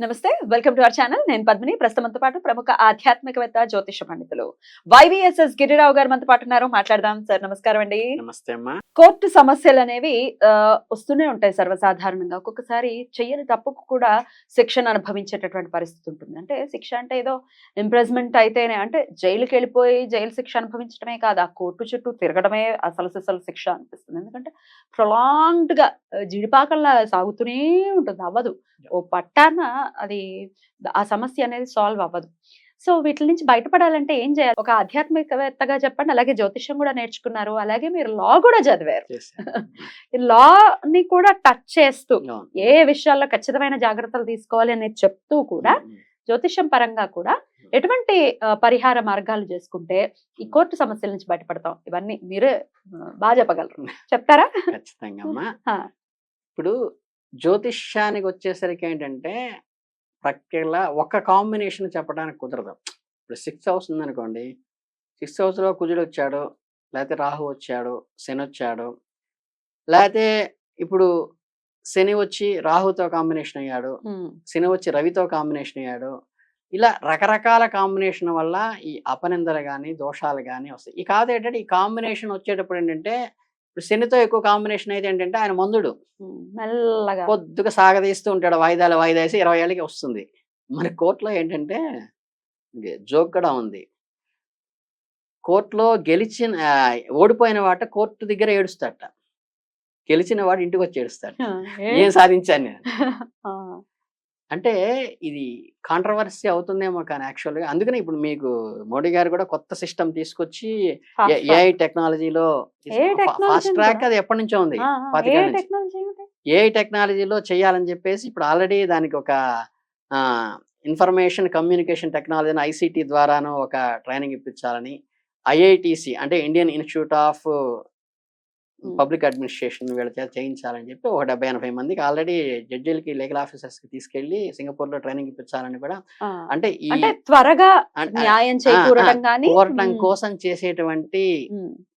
నమస్తే welcome to our channel. నేను పద్మిని. ప్రస్తుతంతో పాటు ప్రముఖ ఆధ్యాత్మికవేత్త జ్యోతిష పండితులు వైవిఎస్ఎస్ గిరిరావు గారు మనతో పాటు ఉన్నారు. మాట్లాడదాం. సార్ నమస్కారం అండి. నమస్తే అమ్మా. కోర్టు సమస్యలు అనేవి వస్తూనే ఉంటాయి సర్వసాధారణంగా. ఒక్కొక్కసారి చెయ్యని తప్పుకు కూడా శిక్షను అనుభవించేటటువంటి పరిస్థితి ఉంటుంది. అంటే శిక్ష అంటే ఏదో ఇంప్రెస్మెంట్ అయితేనే అంటే జైలుకి వెళ్ళిపోయి జైలు శిక్ష అనుభవించడమే కాదు. ఆ కోర్టు చుట్టూ తిరగడమే అసలు సిసలు శిక్ష అనిపిస్తుంది. ఎందుకంటే ప్రొలాంగ్డ్గా జిడిపాకల్లా సాగుతూనే ఉంటుంది. అవ్వదు. ఓ పట్టాన అది ఆ సమస్య అనేది సాల్వ్ అవ్వదు. సో వీటి నుంచి బయటపడాలంటే ఏం చేయాలి? ఒక ఆధ్యాత్మికవేత్తగా చెప్పండి. అలాగే జ్యోతిష్యం కూడా నేర్చుకున్నారు. అలాగే మీరు లా కూడా చదివారు. లా ని కూడా టచ్ చేస్తూ. ఏ విషయాల్లో ఖచ్చితమైన జాగ్రత్తలు తీసుకోవాలి అనేది చెప్తూ కూడా జ్యోతిష్యం పరంగా కూడా ఎటువంటి పరిహార మార్గాలు చేసుకుంటే ఈ కోర్టు సమస్యల నుంచి బయటపడతాం. ఇవన్నీ మీరే బాగా చెప్పగలరు. చెప్తారా? ఖచ్చితంగా. ఇప్పుడు జ్యోతిష్యానికి వచ్చేసరికి ఏంటంటే ప్రక్రియ ఒక కాంబినేషన్ చెప్పడానికి కుదరదు. ఇప్పుడు సిక్స్ హౌస్ ఉందనుకోండి సిక్స్ హౌస్లో కుజుడు వచ్చాడు లేకపోతే రాహు వచ్చాడు శని వచ్చాడు లేకపోతే ఇప్పుడు శని వచ్చి రాహుతో కాంబినేషన్ అయ్యాడు శని వచ్చి రవితో కాంబినేషన్ అయ్యాడు ఇలా రకరకాల కాంబినేషన్ వల్ల ఈ అపనిందలు కానీ దోషాలు కానీ వస్తాయి. ఈ కాదు ఏంటంటే ఈ కాంబినేషన్ వచ్చేటప్పుడు ఏంటంటే ఇప్పుడు శనితో ఎక్కువ కాంబినేషన్ అయితే ఏంటంటే ఆయన మందుడు. మెల్లగా. కొద్దిగా సాగదీస్తూ ఉంటాడు వాయిదాలు వాయిదా వేసి ఇరవై ఏళ్ళకి వస్తుంది. మన కోర్టులో ఏంటంటే జోక్ కూడా ఉంది. కోర్టులో గెలిచిన ఓడిపోయిన వాట కోర్టు దగ్గర ఏడుస్తాడట గెలిచిన వాడు ఇంటికి వచ్చి ఏడుస్తాడు ఏ? సాధించాను నేను? అంటే ఇది కాంట్రవర్సీ అవుతుందేమో కానీ యాక్చువల్గా అందుకనే ఇప్పుడు మీకు మోడీ గారు కూడా కొత్త సిస్టమ్ తీసుకొచ్చి ఏఐ టెక్నాలజీలో ఫాస్ట్ ట్రాక్? అది ఎప్పటి నుంచో ఉంది? ఏఐ టెక్నాలజీలో చేయాలని చెప్పేసి ఇప్పుడు ఆల్రెడీ దానికి ఒక ఇన్ఫర్మేషన్ కమ్యూనికేషన్ టెక్నాలజీ ఐసిటి ద్వారాను ఒక ట్రైనింగ్ ఇప్పించాలని ఐఐటిసి అంటే Indian institute of public administration వీళ్ళ చేత చేయించాలని చెప్పి ఒక డెబ్బై ఎనభై మందికి ఆల్రెడీ జడ్జీలకి లీగల్ ఆఫీసర్స్కి తీసుకెళ్ళి సింగపూర్లో ట్రైనింగ్ ఇప్పించాలని కూడా అంటే ఈ త్వరగా న్యాయం కోరటం కోసం చేసేటువంటి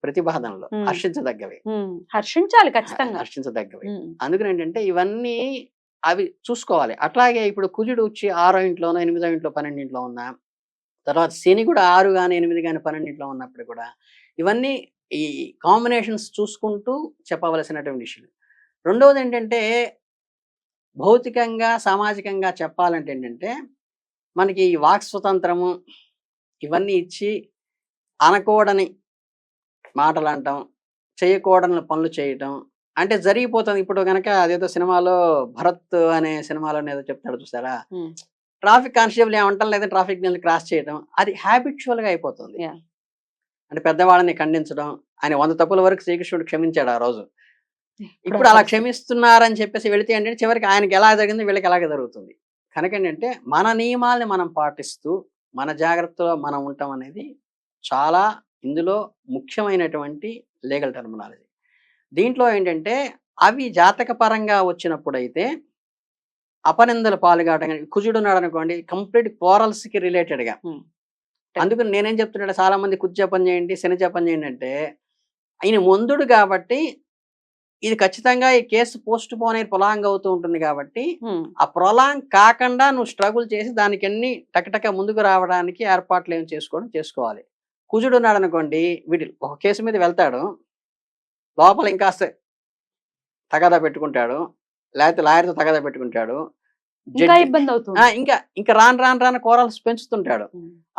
ప్రతిపాదనలు. హర్షించదగ్గవి. హర్షించాలి ఖచ్చితంగా. హర్షించదగ్గవి. అందుకని ఏంటంటే ఇవన్నీ అవి చూసుకోవాలి. అట్లాగే ఇప్పుడు కుజుడు వచ్చి ఆరో ఇంట్లోనో ఎనిమిదో ఇంట్లో పన్నెండింట్లో ఉన్నా తర్వాత శని కూడా ఆరు కానీ ఎనిమిది కానీ పన్నెండింట్లో ఉన్నప్పుడు కూడా ఇవన్నీ ఈ కాంబినేషన్స్ చూసుకుంటూ చెప్పవలసినటువంటి విషయం. రెండవది ఏంటంటే భౌతికంగా సామాజికంగా చెప్పాలంటే ఏంటంటే మనకి ఈ వాక్ స్వతంత్రము ఇవన్నీ ఇచ్చి అనకూడని మాటలు అంటాం చేయకూడని పనులు చేయటం అంటే జరిగిపోతుంది. ఇప్పుడు కనుక అదేదో సినిమాలో భరత్ అనే సినిమాలో ఏదో చెప్తాడు చూసారా? ట్రాఫిక్ కానిస్టేబుల్ ఏమంటాం లేదా ట్రాఫిక్ని క్రాస్ చేయడం అది హ్యాబిచువల్గా అయిపోతుంది. అంటే పెద్దవాళ్ళని ఖండించడం ఆయన వంద తప్పుల వరకు శ్రీకృష్ణుడు క్షమించాడు ఆ రోజు. ఇప్పుడు అలా క్షమిస్తున్నారని చెప్పేసి వెళితే ఏంటంటే చివరికి ఆయనకి ఎలా జరిగింది వీళ్ళకి ఎలాగ జరుగుతుంది? కనుక ఏంటంటే మన నియమాల్ని మనం పాటిస్తూ మన జాగ్రత్తలో మనం ఉంటాం అనేది చాలా ఇందులో ముఖ్యమైనటువంటి లీగల్ టర్మినాలజీ. దీంట్లో ఏంటంటే అవి జాతక పరంగా వచ్చినప్పుడైతే అపనిందలు పాలుగాటం కానీ కుజుడు ఉన్నాడు అనుకోండి కంప్లీట్ కోరల్స్కి రిలేటెడ్గా Hmm. అందుకని నేనేం చెప్తున్నాడు చాలా మంది కుజ జపం చేయండి శని జపం చేయండి అంటే ఆయన ముందుడు కాబట్టి ఇది ఖచ్చితంగా ఈ కేసు పోస్ట్ పోన్ అయ్యి ప్రొలాంగ్ అవుతూ ఉంటుంది కాబట్టి ఆ ప్రొలాంగ్ కాకుండా నువ్వు స్ట్రగుల్ చేసి దానికి అన్ని టకటక ముందుకు రావడానికి ఏర్పాట్లు ఏం చేసుకోవడం చేసుకోవాలి. కుజుడు ఉన్నాడు అనుకోండి వీడి ఒక కేసు మీద వెళ్తాడు లోపల ఇంకాస్త తగాదా పెట్టుకుంటాడు లేకపోతే లాయర్తో తగాదా పెట్టుకుంటాడు ఇంకా ఇంకా ఇంకా రాను రాను రాను కోరల్స్ పెంచుతుంటాడు.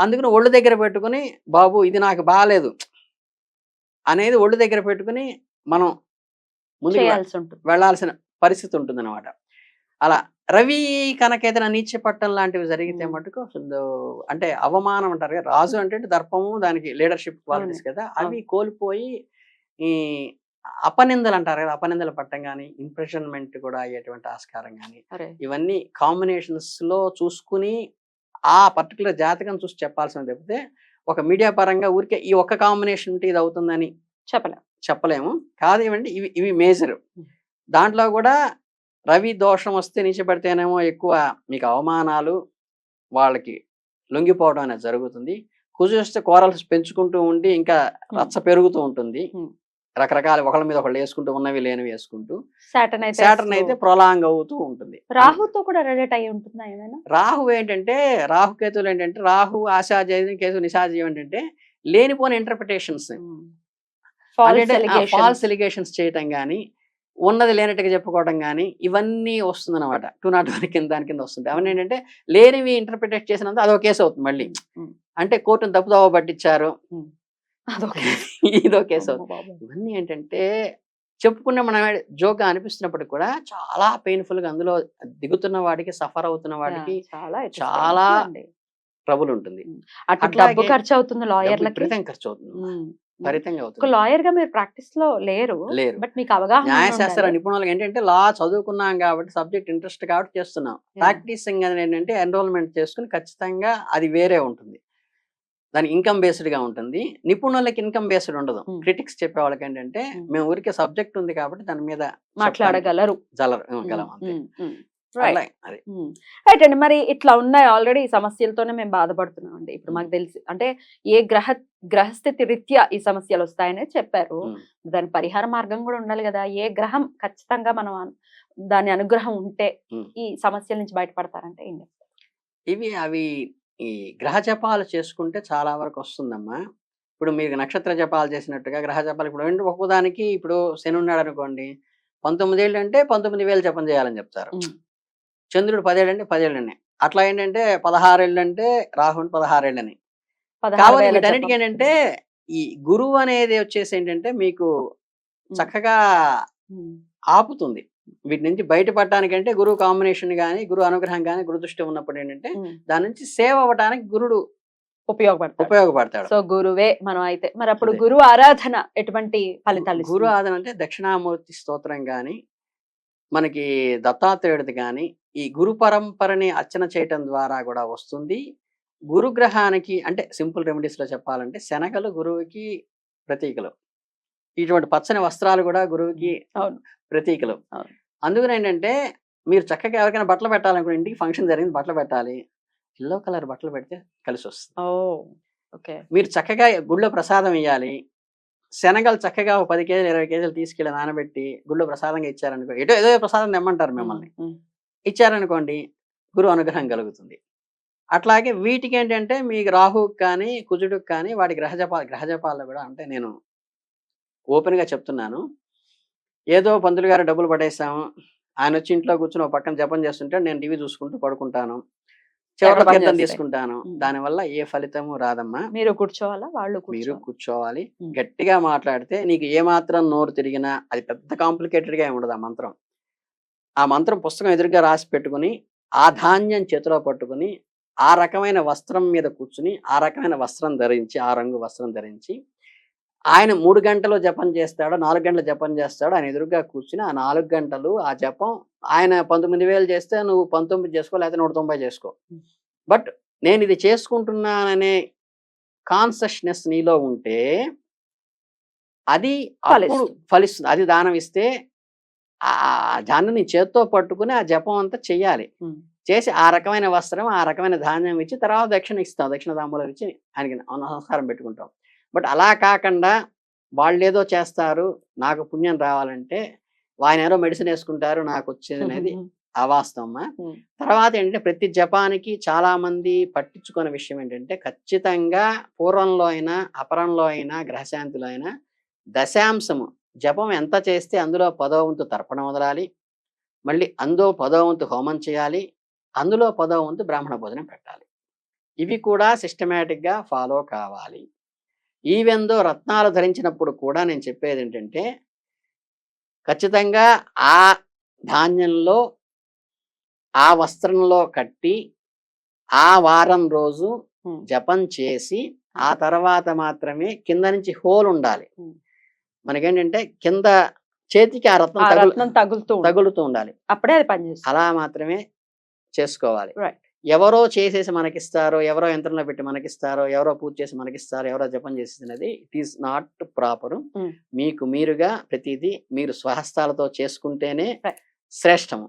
అందుకని ఒళ్ళు దగ్గర పెట్టుకుని బాబు ఇది నాకు బాగాలేదు అనేది ఒళ్ళు దగ్గర పెట్టుకుని మనం ముందుకు వె- చేయాల్సి ఉంటుంది. వెళ్ళాల్సిన పరిస్థితి ఉంటుంది అనమాట అలా రవి కనుక ఏదైనా నీచ పట్టం లాంటివి జరిగితే. మటుకు అసలు అంటే అవమానం అంటారు కదా రాజు అంటే దర్పము దానికి లీడర్షిప్ క్వాలిటీస్ కదా అవి కోల్పోయి ఈ అపనిందలు అంటారు కదా అపనిందలు పట్టం కానీ ఇంప్రెషన్మెంట్ కూడా అయ్యేటువంటి ఆస్కారం కానీ ఇవన్నీ కాంబినేషన్స్లో చూసుకుని ఆ పర్టికులర్ జాతకం చూసి చెప్పాల్సిన తప్పితే ఒక మీడియా పరంగా ఊరికే ఈ ఒక్క కాంబినేషన్ ఉంటే ఇది అవుతుందని చెప్పలేం. చెప్పలేము. కాదు ఏమంటే ఇవి ఇవి మేజర్. దాంట్లో కూడా రవి దోషం వస్తే నిలిచిపెడితేనేమో ఎక్కువ మీకు అవమానాలు వాళ్ళకి లొంగిపోవడం అనేది జరుగుతుంది. కుజు వస్తే కోరల్స్ పెంచుకుంటూ ఉండి ఇంకా రచ్చ పెరుగుతూ ఉంటుంది. రకరకాల ఒకళ్ళ మీద ఒకళ్ళు వేసుకుంటూ ఉన్నవి లేనివి వేసుకుంటూ సాటర్న్ అయితే సాటర్న్ అయితే ప్రొలాంగ్ అవుతూ ఉంటుంది. రాహుతో కూడా రిలేట్ అయి ఉంటుందా ఏమైనా? రాహు ఏంటంటే రాహు కేతువులు ఏంటంటే రాహు ఆశాజయం కేతు నిశాజయం ఏంటంటే లేనిపోని ఇంటర్ప్రిటేషన్స్ ఫాల్స్ ఎలిగేషన్స్ చేయటం కానీ ఉన్నది లేనట్టుగా చెప్పుకోవడం కానీ ఇవన్నీ వస్తుంది అనమాట టూ నాట్ వన్ కింద దాని కింద వస్తుంది అవన్నీ ఏంటంటే లేనివి ఇంటర్ప్రిటేట్ చేసినంత అదొక కేసు అవుతుంది మళ్ళీ. ఉమ్. అంటే కోర్టును తప్పుదోవ పట్టించారు. అదొకే ఇదో కేసు అవుతుంది ఇవన్నీ ఏంటంటే చెప్పుకునే మనం జోక్గా అనిపిస్తున్నప్పటికీ కూడా చాలా పెయిన్ఫుల్గా అందులో దిగుతున్న వాడికి సఫర్ అవుతున్న వాడికి చాలా చాలా. ట్రబుల్ ఉంటుంది అటు అట్లాగే డబ్బు ఖర్చు అవుతుంది లాయర్లకి. ఖర్చు అవుతుంది ఒక అవుతుంది. లాయర్గా మీరు ప్రాక్టీస్లో లేరు. లేరు. బట్ మీకు అవగాహన న్యాయశాస్త్ర ఉండాలి. నిపుణులకు ఏంటంటే లా చదువుకున్నాం కాబట్టి సబ్జెక్ట్ ఇంట్రెస్ట్ కాబట్టి చేస్తున్నాం. ప్రాక్టీసింగ్ అనేది ఏంటంటే ఎన్రోల్మెంట్ చేసుకుని ఖచ్చితంగా అది వేరే ఉంటుంది. దాని ఇన్కమ్ బేస్డ్గా ఉంటుంది. నిపుణులకి ఇన్కమ్ బేస్డ్ ఉండదు. క్రిటిక్స్ చెప్పే వాళ్ళకి ఏంటంటే. మేము ఊరికే సబ్జెక్ట్ ఉంది కాబట్టి దాని మీద మాట్లాడగలరు. జలర్ గలం రైట్ అండి. మరి ఇట్లా ఉన్నాయి ఆల్రెడీ ఈ సమస్యలతోనే మేము బాధపడుతున్నాం అండి ఇప్పుడు మాకు తెలిసి అంటే ఏ గ్రహ గ్రహస్థితి రీత్యా ఈ సమస్యలు వస్తాయని చెప్పారు. దాని పరిహార మార్గం కూడా ఉండాలి కదా. ఏ గ్రహం ఖచ్చితంగా మనం దాని అనుగ్రహం ఉంటే. ఈ సమస్యల నుంచి బయటపడతారంటే ఏం చెప్తారు? ఇవి అవి ఈ గ్రహ జపాలు చేసుకుంటే చాలా వరకు వస్తుందమ్మా. ఇప్పుడు మీరు నక్షత్ర జపాలు చేసినట్టుగా గ్రహ జపాలు ఇప్పుడు ఏంటి ఒక్కోదానికి ఇప్పుడు శని ఉన్నాడు అనుకోండి. పంతొమ్మిది ఏళ్ళు అంటే పంతొమ్మిది వేలు జపం చేయాలని చెప్తారు. చంద్రుడు పదేళ్ళు అంటే పదేళ్ళని అట్లా ఏంటంటే పదహారేళ్ళు అంటే రాహుని పదహారేళ్ళని పదహారు కాబట్టి వీటన్నిటికీ. ఏంటంటే ఈ గురువు అనేది వచ్చేసి ఏంటంటే మీకు చక్కగా. ఆపుతుంది. వీటి నుంచి బయటపడటానికంటే గురువు కాంబినేషన్ కానీ గురువు అనుగ్రహం కానీ గురు దృష్టి ఉన్నప్పుడు ఏంటంటే. దాని నుంచి సేవ్ అవ్వడానికి గురుడు ఉపయోగపడతారు ఉపయోగపడతాడు సో గురువే మనం అయితే మరి అప్పుడు. గురువు ఆరాధన ఎటువంటి ఫలితాలు గురు? ఆదన అంటే దక్షిణామూర్తి స్తోత్రం కానీ మనకి దత్తాత్రేయుడిది కానీ ఈ గురు పరంపరని అర్చన చేయటం ద్వారా కూడా వస్తుంది గురుగ్రహానికి అంటే సింపుల్ రెమెడీస్లో చెప్పాలంటే శనగలు గురువుకి ప్రతీకలు ఇటువంటి పచ్చని వస్త్రాలు కూడా గురువుకి. ప్రతీకలు. అందుకని ఏంటంటే మీరు చక్కగా ఎవరికైనా బట్టలు పెట్టాలనుకున్న ఇంటికి ఫంక్షన్ జరిగింది బట్టలు పెట్టాలి. ఎల్లో కలర్ బట్టలు పెడితే కలిసి వస్తుంది. ఓకే. మీరు చక్కగా గుళ్ళో ప్రసాదం ఇవ్వాలి శనగలు చక్కగా ఒక పది కేజీలు ఇరవై కేజీలు తీసుకెళ్ళి నానబెట్టి గుళ్ళో ప్రసాదంగా ఇచ్చారనుకో ఏదో ఏదో ప్రసాదం తెమ్మంటారు మిమ్మల్ని. ఇచ్చారనుకోండి గురు అనుగ్రహం కలుగుతుంది. అట్లాగే వీటికి ఏంటంటే మీకు రాహుకి కానీ కుజుడికి కానీ వాటి గ్రహజపా గ్రహజపాల్లో కూడా అంటే నేను ఓపెన్గా చెప్తున్నాను. ఏదో పంతులు గారు డబ్బులు పడేసాము. ఆయన వచ్చి ఇంట్లో కూర్చుని ఒక పక్కన జపం చేస్తుంటే నేను టీవీ చూసుకుంటూ పడుకుంటాను. చివరి చేస్తాయి? తీసుకుంటాను. దానివల్ల ఏ ఫలితము రాదమ్మా. మీరు కూర్చోవాలా? వాళ్ళు మీరు కూర్చోవాలి. గట్టిగా మాట్లాడితే నీకు ఏ మాత్రం నోరు తిరిగినా అది పెద్ద కాంప్లికేటెడ్గా ఉండదు ఆ మంత్రం. ఆ మంత్రం పుస్తకం ఎదురుగా రాసి పెట్టుకుని ఆ ధాన్యం చేతిలో పట్టుకుని ఆ రకమైన వస్త్రం మీద కూర్చుని ఆ రకమైన వస్త్రం ధరించి ఆ రంగు వస్త్రం ధరించి ఆయన మూడు గంటలు జపం చేస్తాడు నాలుగు గంటలు జపం చేస్తాడు. ఆయన ఎదురుగా కూర్చుని ఆ నాలుగు గంటలు ఆ జపం ఆయన పంతొమ్మిది వేలు చేస్తే నువ్వు పంతొమ్మిది చేసుకో లేకపోతే నూట తొంభై చేసుకో. బట్ నేను ఇది చేసుకుంటున్నాననే కాన్షియస్నెస్ నీలో ఉంటే అది ఫలిస్తుంది. అది దానం ఇస్తే ఆ దాన్ని నీ చేత్తో పట్టుకుని ఆ జపం అంతా చెయ్యాలి. చేసి ఆ రకమైన వస్త్రం ఆ రకమైన ధాన్యం ఇచ్చి తర్వాత దక్షిణ ఇస్తాం. దక్షిణ తాంబూలం ఇచ్చి ఆయనకి నమస్కారం పెట్టుకుంటాం. బట్ అలా కాకుండా వాళ్ళు ఏదో చేస్తారు నాకు పుణ్యం రావాలంటే ఆయన ఏదో మెడిసిన్ వేసుకుంటారు నాకు వచ్చేది అనేది అవాస్తవమా? ఉమ్. తర్వాత ఏంటంటే ప్రతి జపానికి చాలా మంది పట్టించుకునే విషయం ఏంటంటే ఖచ్చితంగా పూర్వంలో అయినా అపరంలో అయినా గ్రహశాంతిలో అయినా దశాంశము జపం ఎంత చేస్తే అందులో పదో వంతు తర్పణం వదలాలి మళ్ళీ అందులో పదో వంతు హోమం చేయాలి అందులో పదో వంతు బ్రాహ్మణ భోజనం పెట్టాలి. ఇవి కూడా సిస్టమేటిక్గా ఫాలో కావాలి. ఈవెందో రత్నాలు ధరించినప్పుడు కూడా నేను చెప్పేది ఏంటంటే ఖచ్చితంగా ఆ ధాన్యంలో ఆ వస్త్రంలో కట్టి ఆ వారం రోజు. జపం చేసి ఆ తర్వాత మాత్రమే కింద నుంచి హోల్ ఉండాలి. మనకేంటంటే కింద చేతికి ఆ రత్నం తగులుతూ. తగులుతూ ఉండాలి అప్పుడే అది పనిచేస్తుంది అలా మాత్రమే చేసుకోవాలి Right. ఎవరో చేసేసి మనకిస్తారు ఎవరో యంత్రంలో పెట్టి మనకిస్తారు ఎవరో పూజ చేసి మనకిస్తారు ఎవరో జపం చేసేసినది ఇట్ ఈస్ నాట్ ప్రాపర్. మీకు మీరుగా ప్రతిదీ మీరు స్వహస్తాలతో చేసుకుంటేనే. శ్రేష్టము